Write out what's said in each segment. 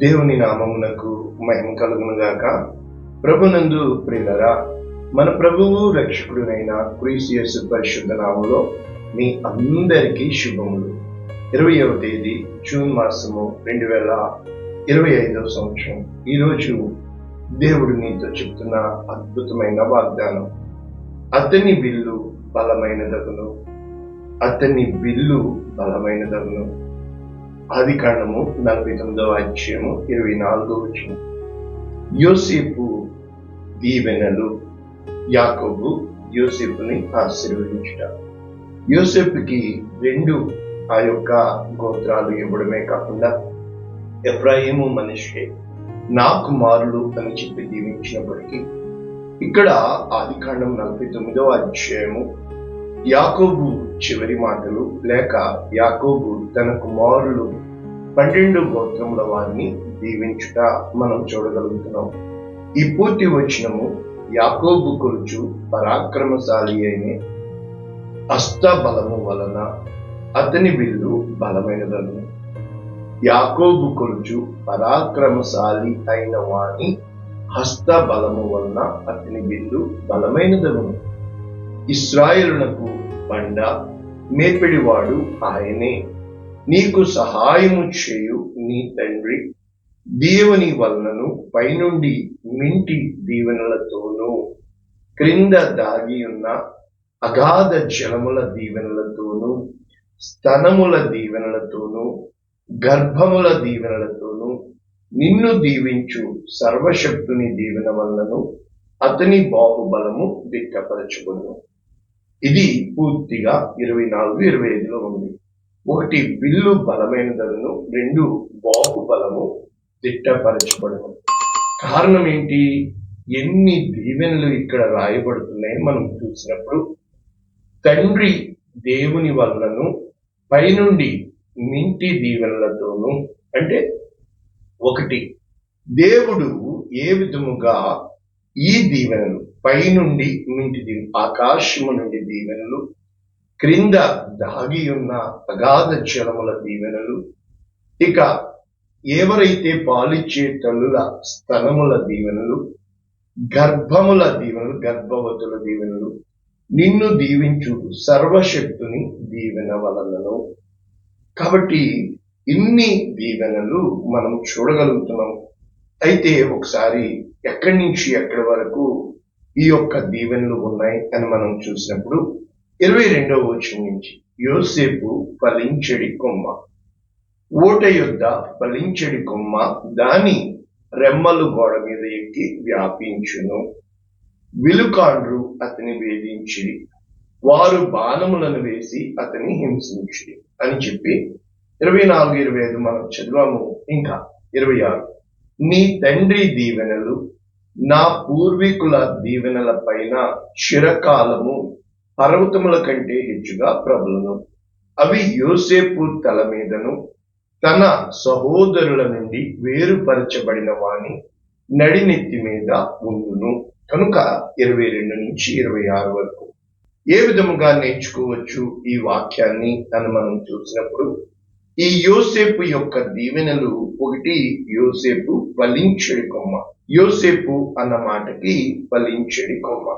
దేవుని నామమునకు మహిమ కలుగును గాక ప్రభునందు ప్రియులరా మన ప్రభువు రక్షకుడునైన క్రీసియస్ పరిశుద్ధ నామంలో మీ అందరికీ శుభములు. ఇరవయవ తేదీ జూన్ మాసము రెండు వేల ఇరవై ఐదవ సంవత్సరం. ఈరోజు దేవుడు నీతో చెప్తున్న అద్భుతమైన వాగ్దానం. అతని బిల్లు బలమైనదగును అతని బిల్లు బలమైనదగును ఆది కాండము నలభై తొమ్మిదవ అధ్యయము ఇరవై నాలుగో వచ్చిన యోసేపు దీవెనలు యాకోబు యోసేపుని ఆశీర్వదించుట. యోసేపుకి రెండు ఆ యొక్క గోత్రాలు ఇవ్వడమే కాకుండా ఎఫ్రాయిము మనిషి నా కుమారులు అని చెప్పి దీవించినప్పటికీ ఇక్కడ ఆది కాండం నలభై తొమ్మిదవ అధ్యాయము యాకోబు చివరి మాటలు లేక యాకోబు తన కుమారులు పన్నెండు గోత్రముల వారిని దీవించుట మనం చూడగలుగుతున్నాం. ఈ పూర్తి వచనము యాకోబు కొలుచు పరాక్రమశాలి అయిన అస్త బలము వలన అతని బిల్లు బలమైనదను. యాకోబు కొలుచు పరాక్రమశాలి అయిన వాని హస్త బలము వలన అతని బిల్లు బలమైనదను. ఇస్రాయేలునకు బండ మేపిడివాడు ఆయనే. నీకు సహాయము చేయు నీ తండ్రి. దేవుని వలనను పైనుండి మింటి దీవెనలతోనూ క్రింద దాగి ఉన్న అగాధ జలముల దీవెనలతోనూ స్తనముల దీవెనలతోనూ గర్భముల దీవెనలతోనూ నిన్ను దీవించు సర్వశక్తుని దీవెన వలనను అతని బాహుబలము దిట్టపరచుకును ఇది పూర్తిగా ఇరవై నాలుగు ఇరవై ఐదులో ఉంది. ఒకటి బిల్లు బలమైనదను రెండు బాహుబలము దిట్టపరచబడము కారణం ఏంటి? ఎన్ని దీవెనలు ఇక్కడ రాయబడుతున్నాయి మనం చూసినప్పుడు తండ్రి దేవుని వలనను పైనుండి మింటి దీవెనలతోనూ అంటే ఒకటి దేవుడు ఏ విధముగా ఈ దీవెనలు పైనుండి మింటి ఆకాశము నుండి దీవెనలు క్రింద దాగి ఉన్న అగాధ జలముల దీవెనలు ఇక ఎవరైతే పాలిచ్చే తల్లుల స్తనముల దీవెనలు గర్భముల దీవెనలు గర్భవతుల దీవెనలు నిన్ను దీవించు సర్వశక్తుని దీవెన వలనను. కాబట్టి ఇన్ని దీవెనలు మనం చూడగలుగుతున్నాం అయితే ఒకసారి ఎక్కడి నుంచి ఎక్కడి వరకు ఈ యొక్క దీవెనలు ఉన్నాయి అని మనం చూసినప్పుడు ఇరవై రెండవ వచనం నుంచి యోసేపు ఫలించడి కొమ్మ. ఓట యొద్ద ఫలించడి కొమ్మ దాని రెమ్మలు గోడ మీద ఎక్కి వ్యాపించును. విలుకాండ్రు అతని వేధించి వారు బాణములను వేసి అతని హింసించి అని చెప్పి ఇరవై నాలుగు ఇరవై ఐదు మనం చదివాము. ఇంకా ఇరవై ఆరు. నీ తండ్రి దీవెనలు నా పూర్వీకుల దీవెనల పైన చిరకాలము పర్వతముల కంటే హెచ్చుగా ప్రబలను. అవి యోసేపు తల మీదను తన సహోదరుల నుండి వేరుపరచబడిన వాని నడినెత్తి మీద ఉండును. కనుక ఇరవై రెండు నుంచి ఇరవై ఆరు వరకు. ఏ విధముగా నేర్చుకోవచ్చు ఈ వాక్యాన్ని అని మనం చూసినప్పుడు ఈ యోసేపు యొక్క దీవెనలు ఒకటి యోసేపు ఫలించడి కొమ్మ. యోసేపు అన్న మాటకి ఫలించడి కొమ్మ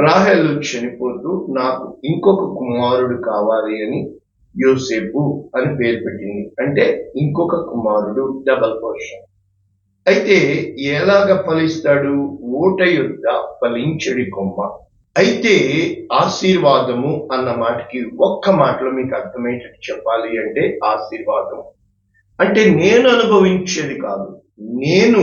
రాహెలు చనిపోతూ నాకు ఇంకొక కుమారుడు కావాలి అని యోసేపు అని పేరు పెట్టింది. అంటే ఇంకొక కుమారుడు డబల్ పోర్షన్. అయితే ఎలాగ ఫలిస్తాడు? ఓట యుద్ధ ఫలించడి కొమ్మ అయితే ఆశీర్వాదము అన్న మాటకి ఒక్క మాటలో మీకు అర్థమయ్యేటట్టు చెప్పాలి అంటే ఆశీర్వాదం. అంటే నేను అనుభవించేది కాదు. నేను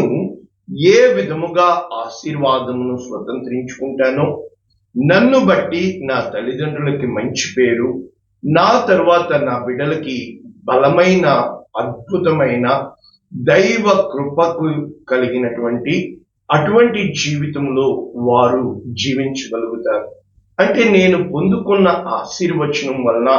ఏ విధముగా ఆశీర్వాదమును స్వతంత్రించుకుంటానో నన్ను బట్టి నా తల్లిదండ్రులకి మంచి పేరు నా తర్వాత నా బిడ్డలకి బలమైన అద్భుతమైన దైవ కృపకు కలిగినటువంటి అటువంటి జీవితంలో వారు జీవించగలుగుతారు. అంటే నేను పొందుకున్న ఆశీర్వచనం వలన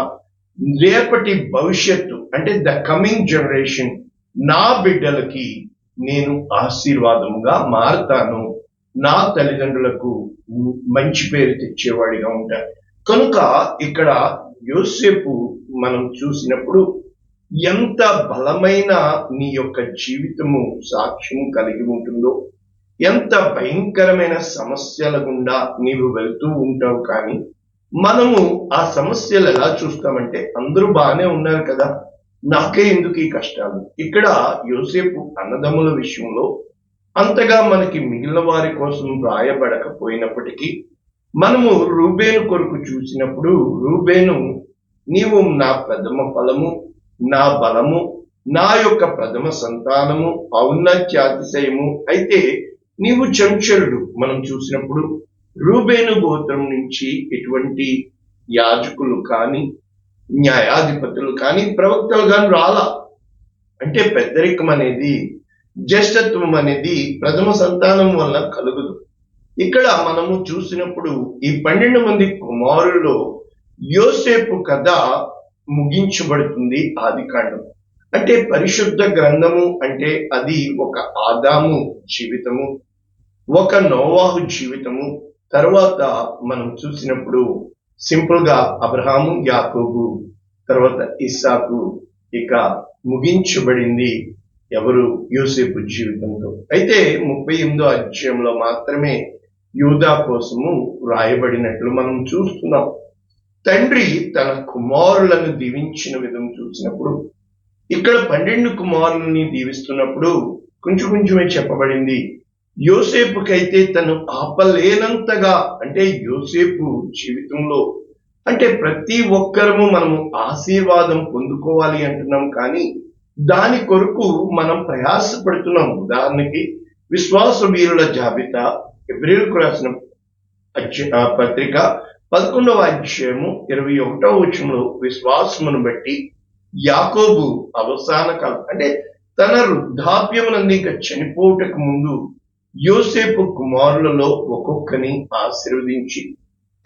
రేపటి భవిష్యత్తు అంటే ద కమింగ్ జనరేషన్ నా బిడ్డలకి నేను ఆశీర్వాదముగా మారతాను. నా తల్లిదండ్రులకు మంచి పేరు తెచ్చేవాడిగా ఉంటాను. కనుక ఇక్కడ యోసేపు మనం చూసినప్పుడు ఎంత బలమైన నీ యొక్క జీవితము సాక్ష్యం కలిగి ఉంటుందో ఎంత భయంకరమైన సమస్యల గుండా నీవు వెళ్తూ ఉంటావు కానీ మనము ఆ సమస్యలు ఎలా చూస్తామంటే అందరూ బాగానే ఉన్నారు కదా. నాకే ఎందుకు ఈ కష్టాలు? ఇక్కడ యోసేపు అన్నదమ్ముల విషయంలో అంతగా మనకి మిగిలిన వారి కోసం రాయబడకపోయినప్పటికీ మనము రూబేను కొరకు చూసినప్పుడు రూబేను నీవు నా ప్రథమ ఫలము నా బలము నా యొక్క ప్రథమ సంతానము ఔన్నత్యాతిశయము అయితే నీవు చంచరుడు మనం చూసినప్పుడు రూబేను గోత్రం నుంచి ఎటువంటి యాజకులు కానీ న్యాయాధిపతులు. కానీ ప్రవక్తలు కానీ రాలా. అంటే పెద్దరికం అనేది జ్యేష్ఠత్వం అనేది ప్రథమ సంతానం వల్ల కలుగుదు. ఇక్కడ మనము చూసినప్పుడు ఈ పన్నెండు మంది కుమారుల్లో యోసేపు కథ ముగించబడుతుంది ఆది కాండం. అంటే పరిశుద్ధ గ్రంథము అంటే అది ఒక ఆదాము జీవితము ఒక నోవాహు జీవితము. తర్వాత మనం చూసినప్పుడు సింపుల్గా అబ్రహాము యాకోబు తర్వాత ఇస్సాకు ఇక ముగించబడింది ఎవరు? యూసేపు జీవితంతో. అయితే ముప్పై ఎనిమిదో అధ్యాయంలో మాత్రమే యూదా కోసము రాయబడినట్లు మనం చూస్తున్నాం. తండ్రి తన కుమారులను దీవించిన విధం చూసినప్పుడు ఇక్కడ పన్నెండు కుమారులని దీవిస్తున్నప్పుడు కొంచెం కొంచెమే చెప్పబడింది. యోసేపుకైతే తను ఆపలేనంతగా అంటే యోసేపు జీవితంలో అంటే ప్రతి ఒక్కరము మనము ఆశీర్వాదం పొందుకోవాలి అంటున్నాం. కానీ దాని కొరకు మనం ప్రయాసపడుతున్నాం. ఉదాహరణకి విశ్వాస వీరుల జాబితా ఎబ్రిల్కు రాసిన పత్రిక పదకొండవ అధ్యాయము ఇరవై ఒకటవ వచ్చంలో విశ్వాసమును బట్టి యాకోబు అవసాన కాలం అంటే తన వృద్ధాప్యమునందు ఇంకా చనిపోవటకు ముందు యోసేపు కుమారులలో ఒక్కొక్కని ఆశీర్వదించి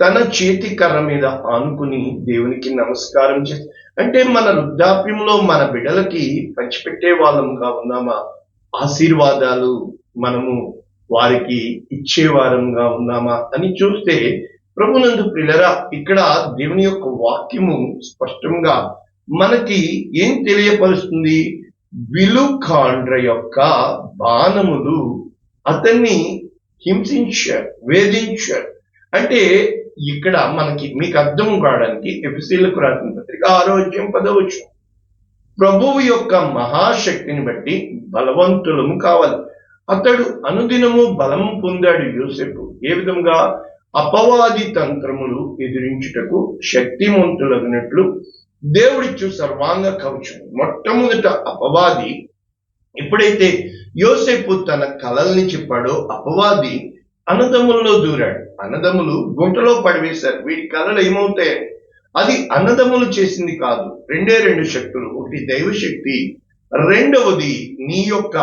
తన చేతి కర్ర మీద ఆనుకుని దేవునికి నమస్కారం చేసి అంటే మన వృద్ధాప్యంలో మన బిడ్డలకి పంచిపెట్టే వాళ్ళంగా ఉన్నామా? ఆశీర్వాదాలు మనము వారికి ఇచ్చేవారంగా ఉన్నామా అని చూస్తే ప్రభునందు ప్రిలరా ఇక్కడ దేవుని యొక్క వాక్యము స్పష్టంగా మనకి ఏం తెలియపరుస్తుంది? విలుకాండ్ర యొక్క బాణములు అతన్ని హింసించారు వేధించారు అంటే ఇక్కడ మనకి మీకు అర్థం కావడానికి ఎఫ్సీలకు రాసిన పత్రిక ఆరోగ్యం పదవచ్చు. ప్రభువు యొక్క మహాశక్తిని బట్టి బలవంతులము కావాలి. అతడు అనుదినము బలం పొందాడు యూసెఫ్ ఏ విధంగా అపవాది తంత్రములు ఎదిరించుటకు శక్తిమంతులగినట్లు దేవుడిచ్చు సర్వాంగ కవచం మొట్టమొదట అపవాది ఎప్పుడైతే యోసేపు తన కలల్ని చెప్పాడో అపవాది అన్నదమ్ములలో దూరాడు. అన్నదమ్ములు గుంటలో పడివేశారు. వీడి కళలు ఏమవుతాయి అది అన్నదమ్ములు చేసింది కాదు. రెండే రెండు శక్తులు. ఒకటి దైవశక్తి రెండవది నీ యొక్క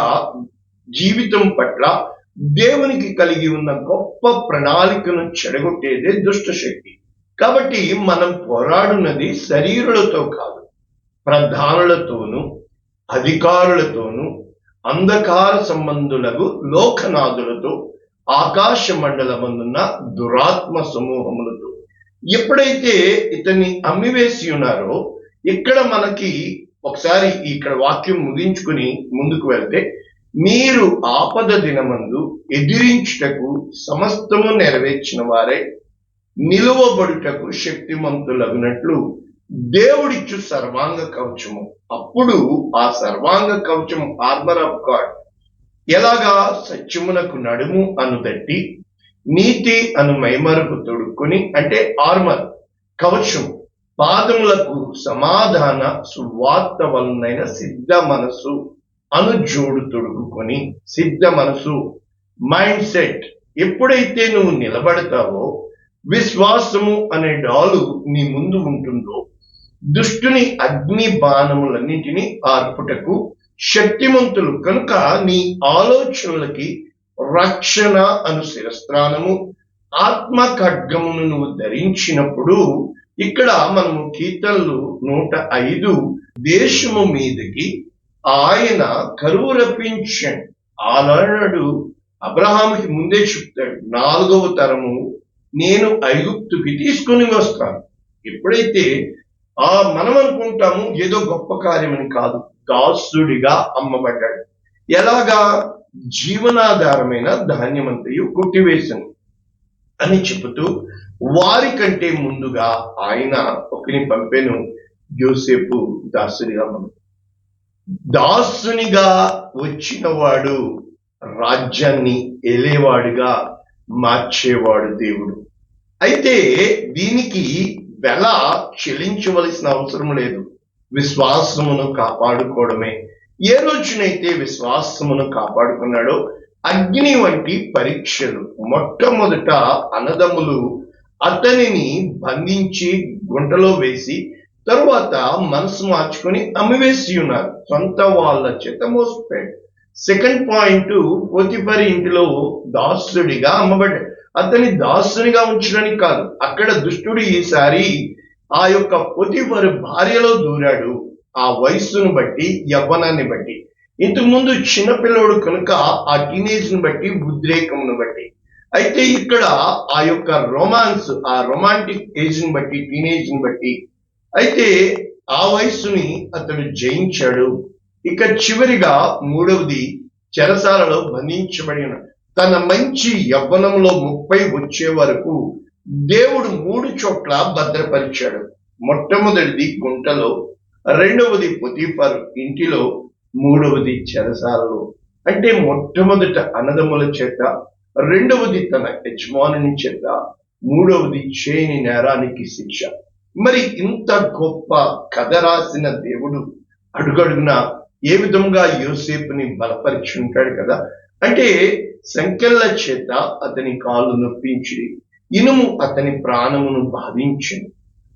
జీవితం పట్ల దేవునికి కలిగి ఉన్న గొప్ప ప్రణాళికను చెడగొట్టేదే దుష్ట శక్తి కాబట్టి మనం పోరాడున్నది శరీరులతో కాదు ప్రధానులతోనూ అధికారులతోనూ అంధకార సంబంధులకు లోకనాథులతో ఆకాశ మండలమందున్న దురాత్మ సమూహములతో. ఎప్పుడైతే ఇతన్ని అమ్మివేసి ఉన్నారో ఇక్కడ మనకి ఒకసారి ఇక్కడ వాక్యం ముగించుకుని ముందుకు వెళ్తే మీరు ఆపద దినమందు ఎదిరించుటకు సమస్తము నెరవేర్చిన వారే నిలువబడుటకు శక్తిమంతులగునట్లు దేవుడిచ్చు సర్వాంగ కవచము. అప్పుడు ఆ సర్వాంగ కవచం ఆర్మర్ ఆఫ్ గాడ్ ఎలాగా సత్యమునకు నడుము అనుదట్టి నీతి అను మైమరకు తొడుక్కుని అంటే ఆర్మర్ కవచం పాదములకు సమాధాన సువార్త వలనైన సిద్ధ మనసు అను జోడు తొడుకుని సిద్ధ మనసు మైండ్ సెట్ ఎప్పుడైతే నువ్వు నిలబడతావో విశ్వాసము అనే డాలు నీ ముందు ఉంటుందో దుష్టుని అగ్ని బాణములన్నింటినీ ఆర్పుటకు శక్తిమంతులు కనుక నీ ఆలోచనలకి రక్షణ అను శిరస్త్రానము ఆత్మ ఖడ్గమును నువ్వు ధరించినప్పుడు ఇక్కడ మనము కీర్తనలు నూట ఐదు దేశము మీదకి ఆయన కరువు రప్పించండి. ఆనాడు అబ్రహాంకి ముందే చెప్తాడు నాలుగవ తరము నేను ఐగుప్తుకి తీసుకుని వస్తాను. ఎప్పుడైతే ఆ మనం అనుకుంటాము ఏదో గొప్ప కార్యమని కాదు. దాసుడిగా అమ్మబడ్డాడు. ఎలాగా? జీవనాధారమైన ధాన్యమంతయు కొట్టివేశను అని చెబుతూ వారి కంటే ముందుగా ఆయన ఒకరిని పంపెను. యోసేపు దాసుడిగా మనం దాసునిగా వచ్చిన వాడు రాజ్యాన్ని ఏలేవాడుగా మార్చేవాడు దేవుడు. అయితే దీనికి వెల చెల్లించవలసిన అవసరం లేదు. విశ్వాసమును కాపాడుకోవడమే. ఏ రోజునైతే విశ్వాసమును కాపాడుకున్నాడో అగ్ని వంటి పరీక్షలు మొట్టమొదట అన్నదమ్ములు అతనిని బంధించి గుంటలో వేసి తరువాత మనసు మార్చుకొని అమ్మివేసి ఉన్నారు. సొంత వాళ్ళ చేత మోసపోయాడు సెకండ్ పాయింట్ పోతిపరి ఇంటిలో దాసుడిగా అమ్మబడ్డాడు. అతని దాసునిగా ఉంచడానికి కాదు అక్కడ దుష్టుడు ఈసారి ఆ యొక్క పొతిపరు భార్యలో దూరాడు. ఆ వయస్సును బట్టి యవ్వనాన్ని బట్టి. ఇంతకుముందు చిన్నపిల్లడు కనుక ఆ టీనేజ్ని బట్టి ఉద్రేకమును బట్టి. అయితే ఇక్కడ ఆ యొక్క రొమాన్స్ ఆ రొమాంటిక్ ఏజ్ని బట్టి టీనేజ్ని బట్టి. అయితే ఆ వయస్సుని అతడు జయించాడు. ఇక చివరిగా మూడవది చెరసాలలో బంధించబడి ఉన్నాడు తన మంచి యవ్వనంలో ముప్పై వచ్చే వరకు దేవుడు మూడు చోట్ల భద్రపరిచాడు. మొట్టమొదటిది గుంటలో రెండవది పొతిఫర్ ఇంటిలో మూడవది చెరసాలలో. అంటే మొట్టమొదట అన్నదమ్ముల చేత రెండవది తన యజమానుని చేత మూడవది చేయని నేరానికి శిక్ష. మరి ఇంత గొప్ప కథ రాసిన దేవుడు అడుగడుగున ఏ విధంగా యోసేపుని బలపరిచి ఉంటాడు కదా? అంటే సంకెళ్ళ చేత అతని కాళ్ళు నొప్పించి ఇనుము అతని ప్రాణమును బాధించింది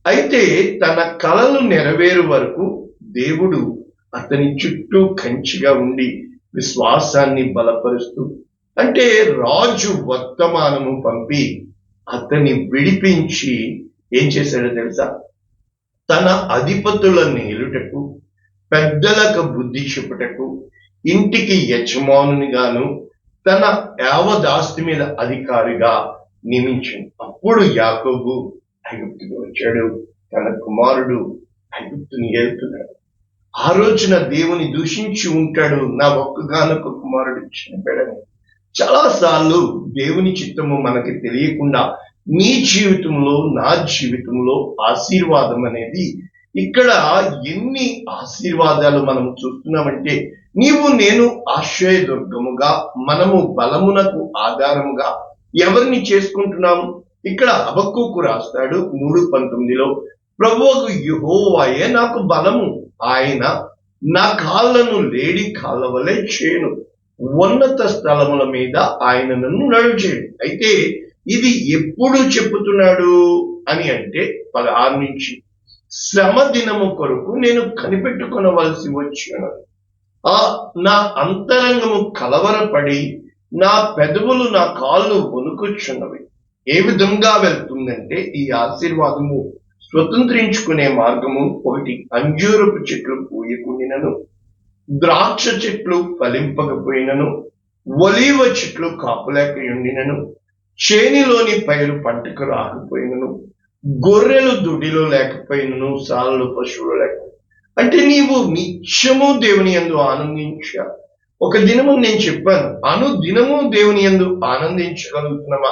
అయితే తన కళలు నెరవేరు వరకు దేవుడు అతని చుట్టూ కంచిగా ఉండి విశ్వాసాన్ని బలపరుస్తూ అంటే రాజు వర్తమానము పంపి అతన్ని విడిపించి ఏం చేశాడో తెలుసా? తన అధిపతులను నేలుటకు పెద్దలకు బుద్ధి చెప్పుటకు ఇంటికి యజమానునిగాను తన యావదాస్తి మీద అధికారిగా నియమించింది. అప్పుడు యాకోబు ఐగుప్తుకు వచ్చాడు. తన కుమారుడు ఐగుప్తుని ఏలుతున్నాడు. ఆ రోజున దేవుని దూషించి ఉంటాడు. నా ఒక్కగానొక్క కుమారుడు చనిపోయాడని. చాలా సార్లు దేవుని చిత్తము మనకి తెలియకుండా మీ జీవితంలో నా జీవితంలో ఆశీర్వాదం అనేది ఇక్కడ ఎన్ని ఆశీర్వాదాలు మనం చూస్తున్నామంటే నీవు నేను ఆశ్రయదుర్గముగా మనము బలమునకు ఆధారముగా ఎవరిని చేసుకుంటున్నాం ఇక్కడ అబక్కుకు రాస్తాడు మూడు పంతొమ్మిదిలో ప్రభువుకు యుహోవాయే నాకు బలము ఆయన నా కాళ్ళను లేడి కాళ్ళ వలె చేయను ఉన్నత స్థలముల మీద ఆయన నన్ను నడిచేడు. అయితే ఇది ఎప్పుడు చెప్పుతున్నాడు అని అంటే పదహారు నుంచి శ్రమ దినము కొరకు నేను కనిపెట్టుకొనవలసి వచ్చినది ఆ నా అంతరంగము కలవరపడి నా పెదవులు నా కాళ్ళు వణుకుచున్నవి. ఏ విధంగా వెళ్తుందంటే ఈ ఆశీర్వాదము స్వతంత్రించుకునే మార్గము ఒకటి అంజూరపు చెట్లు పూయకుండినను ద్రాక్ష చెట్లు ఫలింపకపోయినను ఒలీవ చెట్లు కాపులేక ఉండినను చేనిలోని పైరు పంటకు రాకపోయినను గొర్రెలు దుడిలో లేకపోయినను సాలలు పశువులు లేకపోయినను అంటే నీవు నిత్యము దేవుని యందు ఆనందించా. ఒక దినము నేను చెప్పాను అను దినము దేవుని యందు ఆనందించగలుగుతున్నామా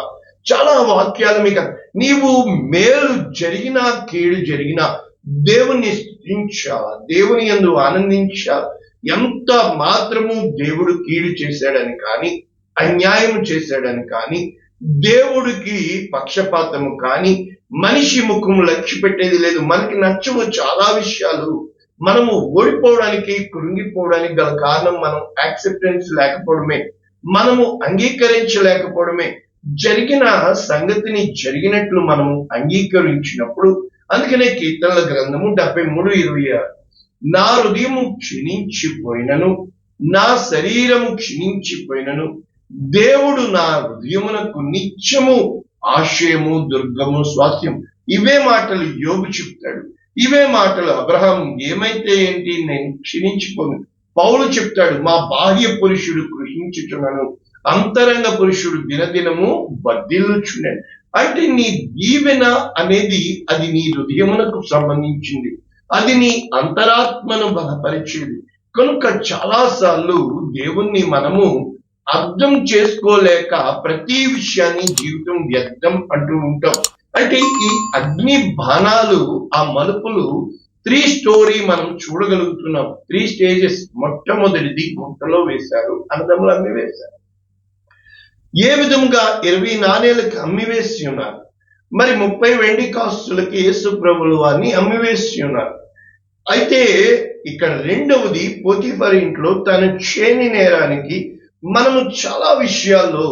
చాలా వాక్యాలు మీకు నీవు మేలు జరిగినా కీడు జరిగినా దేవుని స్థుతించా దేవుని యందు ఆనందించా. ఎంత మాత్రము దేవుడు కీడు చేశాడని కానీ అన్యాయం చేశాడని కానీ దేవుడికి పక్షపాతము కానీ మనిషి ముఖము లక్ష్య పెట్టేది లేదు. మనకి నచ్చవు చాలా విషయాలు. మనము ఓడిపోవడానికి కృంగిపోవడానికి గల కారణం మనం యాక్సెప్టెన్స్ లేకపోవడమే. మనము అంగీకరించలేకపోవడమే. జరిగిన సంగతిని జరిగినట్లు మనము అంగీకరించినప్పుడు అందుకనే కీర్తనల గ్రంథము డెబ్బై మూడు ఇరవై ఆరు నా హృదయము క్షీణించిపోయినను నా శరీరము క్షీణించిపోయినను దేవుడు నా హృదయమునకు నిత్యము ఆశయము దుర్గము స్వాస్థ్యం ఇవే మాటలు యోగు చెప్తాడు. ఇవే మాటలు అబ్రహం ఏమైతే ఏంటి నేను క్షీణించిపోను పౌలు చెప్తాడు మా బాహ్య పురుషుడు కృషించుచున్నాను అంతరంగ పురుషుడు దినదినము బద్దిల్లుచున్నాడు అంటే నీ దీవెన అనేది అది నీ హృదయమునకు సంబంధించింది. అది నీ అంతరాత్మను బలపరిచేది. కనుక చాలా సార్లు దేవుణ్ణి మనము అర్థం చేసుకోలేక ప్రతి విషయాన్ని జీవితం వ్యర్థం అంటూ ఉంటాం. అంటే ఈ అగ్ని బాణాలు ఆ మలుపులు త్రీ స్టోరీ మనం చూడగలుగుతున్నాం. త్రీ స్టేజెస్ మొట్టమొదటిది గుంటలో వేశారు అన్నదమ్ములు అమ్మి వేశారు. ఏ విధంగా ఇరవై నాణేలకు అమ్మివేసి ఉన్నారు? మరి ముప్పై వెండి కాస్తులకి యేసు ప్రభులు వారిని అమ్మివేసి ఉన్నారు. అయితే ఇక్కడ రెండవది పోతిఫర్ ఇంట్లో తన చేని నేరానికి మనము చాలా విషయాల్లో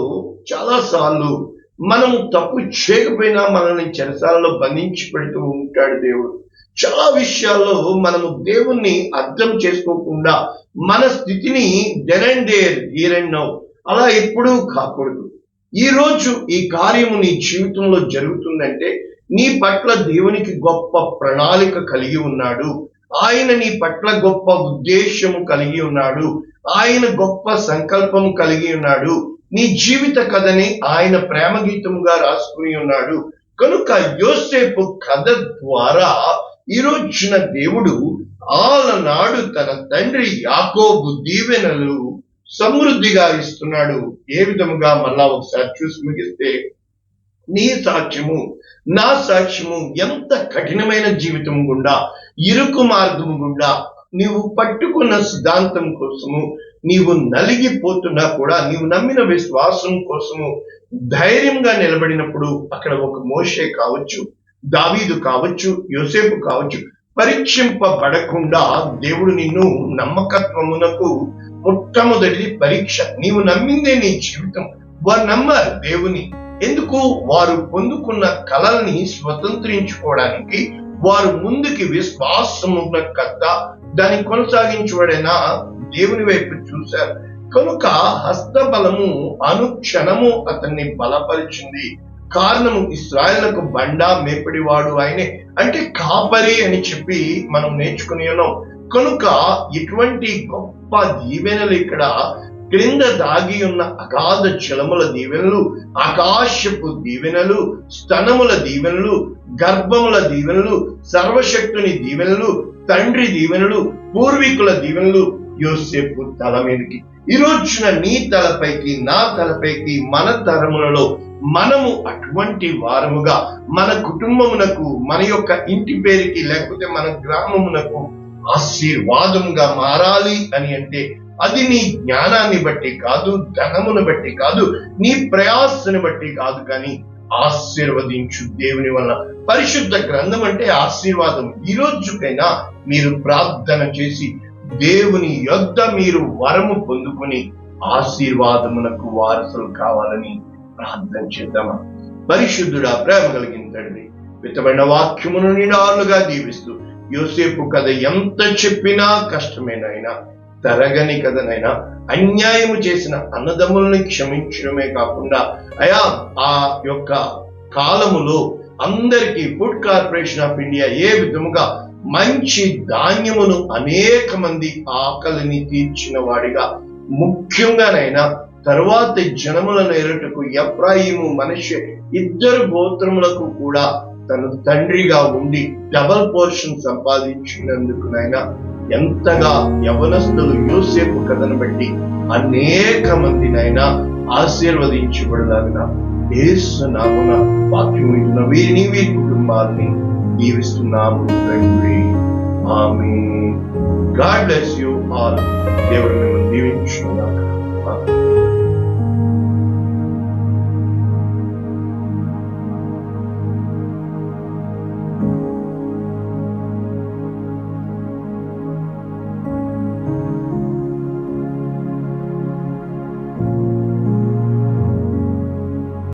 చాలా సార్లు మనం తప్పు చేయకపోయినా మనల్ని చెరసాలలో బంధించి పెడుతూ ఉంటాడు దేవుడు. చాలా విషయాల్లో మనము దేవుణ్ణి అర్థం చేసుకోకుండా మన స్థితిని then and there here and now అలా ఎప్పుడూ కాకూడదు. ఈ రోజు ఈ కార్యము నీ జీవితంలో జరుగుతుందంటే నీ పట్ల దేవునికి గొప్ప ప్రణాళిక కలిగి ఉన్నాడు. ఆయన నీ పట్ల గొప్ప ఉద్దేశము కలిగి ఉన్నాడు. ఆయన గొప్ప సంకల్పం కలిగి ఉన్నాడు. నీ జీవిత కథని ఆయన ప్రేమ గీతముగా రాసుకుని ఉన్నాడు. కనుక యోసేపు కథ ద్వారా ఈ రోజున దేవుడు ఆలనాడు తన తండ్రి యాకోబు దీవెనలు సమృద్ధిగా ఇస్తున్నాడు. ఏ విధముగా మళ్ళా ఒకసారి చూసి ముగిస్తే నీ సాక్ష్యము నా సాక్ష్యము ఎంత కఠినమైన జీవితం గుండా ఇరుకు మార్గం గుండా నీవు పట్టుకున్న సిద్ధాంతం కోసము నీవు నలిగిపోతున్నా కూడా నీవు నమ్మిన విశ్వాసం కోసము ధైర్యంగా నిలబడినప్పుడు అక్కడ ఒక మోషే కావచ్చు దావీదు కావచ్చు యోసేపు కావచ్చు పరీక్షింపబడకుండా దేవుడు నిన్ను నమ్మకత్వమునకు మొట్టమొదటిది పరీక్ష. నీవు నమ్మిందే నీ జీవితం. వారు నమ్మారు దేవుని. ఎందుకు? వారు పొందుకున్న కళల్ని స్వతంత్రించుకోవడానికి వారు ముందుకి విశ్వాసమున్న కథ దాన్ని కొనసాగించబడిన దేవుని వైపు చూశారు. కనుక హస్తబలము అనుక్షణము అతన్ని బలపరిచింది. కారణము ఇస్రాయలకు బండ మేపడివాడు ఆయనే. అంటే కాపరి అని చెప్పి మనం నేర్చుకుని ఉన్నాం. కనుక ఇటువంటి గొప్ప దీవెనలు ఇక్కడ క్రింద దాగి ఉన్న అగాధ జలముల దీవెనలు ఆకాశపు దీవెనలు స్తనముల దీవెనలు గర్భముల దీవెనలు సర్వశక్తుని దీవెనలు తండ్రి దీవెనలు పూర్వీకుల దీవెనలు యోసేపు తల మీదకి ఈ రోజున నీ తలపైకి నా తలపైకి మన తరములలో మనము అటువంటి వారముగా మన కుటుంబమునకు మన యొక్క ఇంటి పేరుకి లేకపోతే మన గ్రామమునకు ఆశీర్వాదముగా మారాలి అని అంటే అది నీ జ్ఞానాన్ని బట్టి కాదు ధనమును బట్టి కాదు నీ ప్రయాసని బట్టి కాదు కానీ ఆశీర్వదించు దేవుని వల్ల పరిశుద్ధ గ్రంథం అంటే ఆశీర్వాదం. ఈ రోజుకైనా మీరు ప్రార్థన చేసి దేవుని యొద్ద మీరు వరము పొందుకుని ఆశీర్వాదమునకు వారసులు కావాలని ప్రార్థన చేద్దామా? పరిశుద్ధుడా ప్రేమ కలిగిన తండ్రి విత్తమైన వాక్యమును నిడాలుగా దీవిస్తూ యోసేపు కథ ఎంత చెప్పినా కష్టమేనైనా తరగని కథనైనా అన్యాయము చేసిన అన్నదమ్ములను క్షమించడమే కాకుండా అయా ఆ యొక్క కాలములో అందరికీ ఫుడ్ కార్పొరేషన్ ఆఫ్ ఇండియా ఏ విధముగా మంచి ధాన్యమును అనేక మంది ఆకలిని తీర్చిన వాడిగా ముఖ్యంగానైనా తరువాత జనముల నేరటకు ఎప్రాయిము మనిషి ఇద్దరు గోత్రములకు కూడా తన తండ్రిగా ఉండి డబల్ పోర్షన్ సంపాదించినందుకునైనా ఎంతగా యవనస్తులు యూసేపు కథను బట్టి అనేక మందినైనా ఆశీర్వదించబడలాగిన ఏసు నామున వాక్యం వింటున్న వీరిని వీరి కుటుంబాలని దీవిస్తున్నాము తండ్రి ఆమె గాడ్ బ్లెస్ యూ ఆల్ దేవుడు మిమ్మల్ని దీవించున్నాక